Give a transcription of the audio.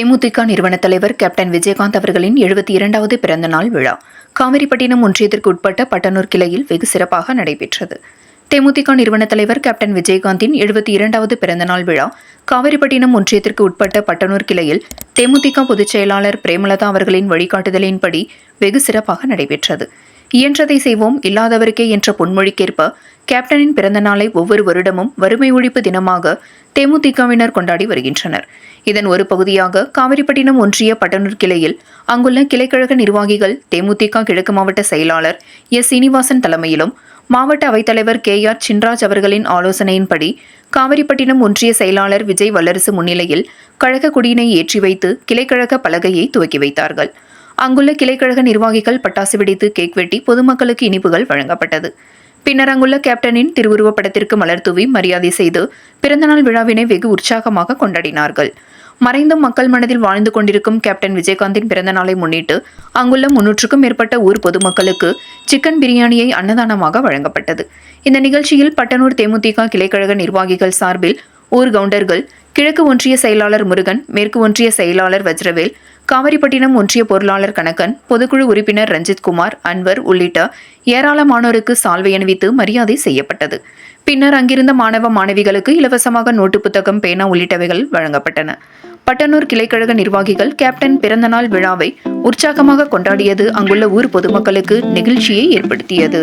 தேமுதிக நிறுவன தலைவர் கேப்டன் விஜயகாந்த் அவர்களின் எழுபத்தி இரண்டாவது பிறந்தநாள் விழா. காவிரிப்பட்டினம் ஒன்றியத்திற்கு உட்பட்ட பட்டனூர் கிளையில் வெகு சிறப்பாக நடைபெற்றது. தேமுதிக நிறுவன தலைவர் கேப்டன் விஜயகாந்தின் எழுபத்தி இரண்டாவது பிறந்தநாள் விழா. காவிரிப்பட்டினம் ஒன்றியத்திற்கு உட்பட்ட பட்டனூர் கிளையில் தேமுதிக பொதுச் செயலாளர் பிரேமலதா அவர்களின் வழிகாட்டுதலின்படி வெகு சிறப்பாக நடைபெற்றது. இயன்றதை செய்வோம் இல்லாதவருக்கே என்ற பொன்மொழிக்கேற்ப கேப்டனின் பிறந்த நாளை ஒவ்வொரு வருடமும் வறுமை ஒழிப்பு தினமாக தேமுதிகவினர் கொண்டாடி வருகின்றனர். இதன் ஒரு பகுதியாக காவிரிப்பட்டினம் ஒன்றிய பட்டனூர் கிளையில் அங்குள்ள கிளைக்கழக நிர்வாகிகள் தேமுதிக கிழக்கு மாவட்ட செயலாளர் எஸ். சீனிவாசன் தலைமையிலும் மாவட்ட அவைத்தலைவர் கே. ஆர். சின்ராஜ் அவர்களின் ஆலோசனையின்படி காவிரிப்பட்டினம் ஒன்றிய செயலாளர் விஜய் வல்லரசு முன்னிலையில் கழக கொடியினை ஏற்றி வைத்து கிளைக்கழக பலகையை துவக்கி வைத்தார்கள். அங்குள்ள கிளைக்கழக நிர்வாகிகள் பட்டாசு வெடித்து கேக் வெட்டி பொதுமக்களுக்கு இனிப்புகள் வழங்கப்பட்டது. பின்னர் அங்குள்ள கேப்டனின் திருவுருவப் படத்திற்கு மலர் தூவி மரியாதை செய்து பிறந்தநாள் விழாவினை வெகு உற்சாகமாக கொண்டாடினார்கள். மறைந்த மக்கள் மனதில் வாழ்ந்து கொண்டிருக்கும் கேப்டன் விஜயகாந்தின் பிறந்தநாளை முன்னிட்டு அங்குள்ள முன்னூற்றுக்கும் மேற்பட்ட ஊர் பொதுமக்களுக்கு சிக்கன் பிரியாணியை அன்னதானமாக வழங்கப்பட்டது. இந்த நிகழ்ச்சியில் பட்டனூர் தேமுதிக கிளைக்கழக நிர்வாகிகள் சார்பில் ஊர் கவுண்டர்கள் கிழக்கு ஒன்றிய செயலாளர் முருகன் மேற்கு ஒன்றிய செயலாளர் வஜ்ரவேல் காவிரிப்பட்டினம் ஒன்றிய பொருளாளர் கணக்கன் பொதுக்குழு உறுப்பினர் ரஞ்சித்குமார் அன்வர் உள்ளிட்ட ஏராளமானோருக்கு சால்வை அணிவித்து மரியாதை செய்யப்பட்டது. பின்னர் அங்கிருந்த மாணவ மாணவிகளுக்கு இலவசமாக நோட்டு புத்தகம் பேனா உள்ளிட்டவைகள் வழங்கப்பட்டன. பட்டனூர் கிளைக்கழக நிர்வாகிகள் கேப்டன் பிறந்தநாள் விழாவை உற்சாகமாக கொண்டாடியது அங்குள்ள ஊர் பொதுமக்களுக்கு நெகிழ்ச்சியை ஏற்படுத்தியது.